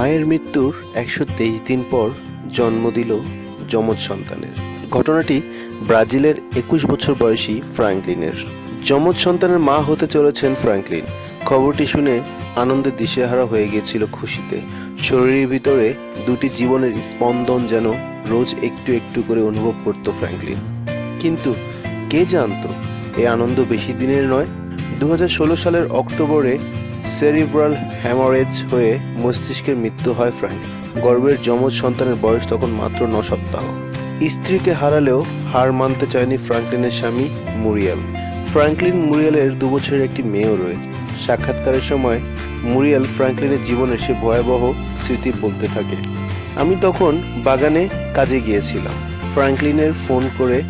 মায়ের মৃত্যুর একশো তেইশ দিন পর জন্ম দিল যমজ সন্তানের। ঘটনাটি ব্রাজিলের একুশ বছর বয়সী ফ্র্যাঙ্কলিনের যমজ সন্তানের মা হতে চলেছেন ফ্র্যাঙ্কলিন খবরটি শুনে আনন্দে দিশেহারা হয়ে গিয়েছিল খুশিতে। শরীরের ভিতরে দুটি জীবনের স্পন্দন যেন রোজ একটু একটু করে অনুভব করত ফ্র্যাঙ্কলিন কিন্তু কে জানতো এই আনন্দ বেশি দিনের নয়। দু সালের অক্টোবরে সেরিব্রাল হ্যামারেজ হয়ে মস্তিষ্কের মৃত্যু হয় ফ্র্যাঙ্ক গর্ভের যমজ সন্তানের বয়স তখন মাত্র ন সপ্তাহ। স্ত্রীকে হারালেও হার মানতে চায়নি ফ্রাঙ্কলিনের স্বামী মুরিয়াল। ফ্রাঙ্কলিন মুরিয়ালের দু বছরের একটি মেয়েও রয়েছে। সাক্ষাৎকারের সময় মুরিয়াল ফ্রাঙ্কলিনের জীবনের সে ভয়াবহ স্মৃতি বলতে থাকে। আমি তখন বাগানে কাজে গিয়েছিলাম। ফ্রাঙ্কলিনের ফোন করে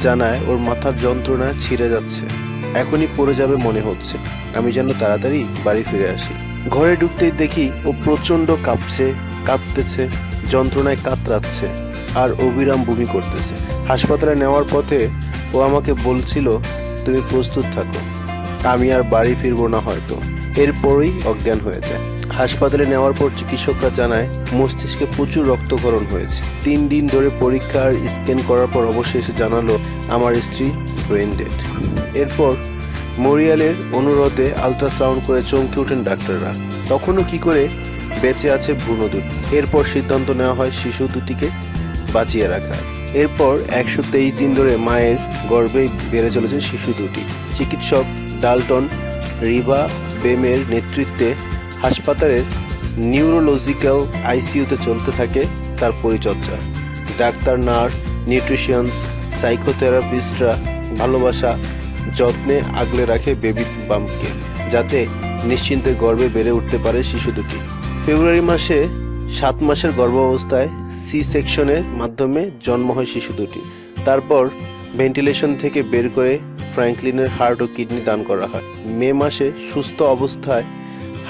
জানায় ওর মাথার যন্ত্রণা ছিঁড়ে যাচ্ছে। এখনই পড়ে যাবে মনে হচ্ছে। আমি যেন তাড়াতাড়ি বাড়ি ফিরে আসি। ঘরে ঢুকতেই দেখি ও প্রচণ্ড কাঁপছে, কাঁপতেছে, যন্ত্রণায় কাতরাচ্ছে আর অবিরাম বমি করতেছে। হাসপাতালে নেওয়ার পথে ও আমাকে বলছিল, তুমি প্রস্তুত থাকো। আমি আর বাড়ি ফিরবো না হয়তো। এরপরই অজ্ঞান হয়ে যায়। হাসপাতালে নেওয়ার পর চিকিৎসকরা জানায়, মস্তিষ্কে প্রচুর রক্তকরণ হয়েছে। তিন দিন ধরে পরীক্ষা আর স্ক্যান করার পর অবশেষে জানালো, আমার স্ত্রী ব্রেন ডেড এরপর মরিয়ালের অনুরোধে আলট্রাসাউন্ড করে চমকে ওঠেন ডাক্তাররা। তখনও কি করে বেঁচে আছে ভ্রূণ দুটি এরপর সিদ্ধান্ত নেওয়া হয় শিশু দুটিকে বাঁচিয়ে রাখা। এরপর একশো তেইশ দিন ধরে মায়ের গর্ভে বেড়ে চলেছে শিশু দুটি। চিকিৎসক ডালটন রিবা বেমের নেতৃত্বে হাসপাতালের নিউরোলজিক্যাল আইসিইউতে চলতে থাকে তার পরিচর্যা। ডাক্তার, নার্স, নিউট্রিশিয়ানস, সাইকোথেরাপিস্টরা ভালোবাসা, যত্নে আগলে রাখে বেবি বাম্পকে যাতে নিশ্চিন্তে গর্বে বেড়ে উঠতে পারে শিশু দুটি। ফেব্রুয়ারি মাসে সাত মাসের গর্ভাবস্থায় সি সেকশনের মাধ্যমে জন্ম হয় শিশু দুটি। তারপর ভেন্টিলেশন থেকে বের করে ফ্র্যাঙ্কলিনের হার্ট ও কিডনি দান করা হয়। মে মাসে সুস্থ অবস্থায়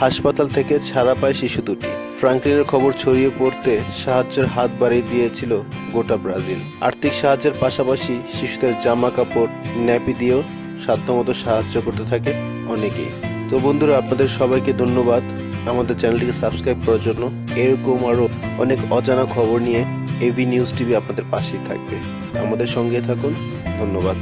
হাসপাতাল থেকে ছাড়া পায় শিশু দুটি। ফ্রাঙ্কলিনের খবর ছড়িয়ে পড়তে সাহায্যের হাত বাড়িয়ে দিয়েছিল গোটা ব্রাজিল। আর্থিক সাহায্যের পাশাপাশি শিশুদের জামা কাপড় ন্যাপি দিয়েও সাধ্যমতো সাহায্য করতে থাকে অনেকেই। তো বন্ধুরা, আপনাদের সবাইকে ধন্যবাদ। আমাদের চ্যানেলটিকে সাবস্ক্রাইব করার জন্য। এরকম আরও অনেক অজানা খবর নিয়ে এবি নিউজ টিভি আপনাদের পাশেই থাকবে। আমাদের সঙ্গে থাকুন। ধন্যবাদ।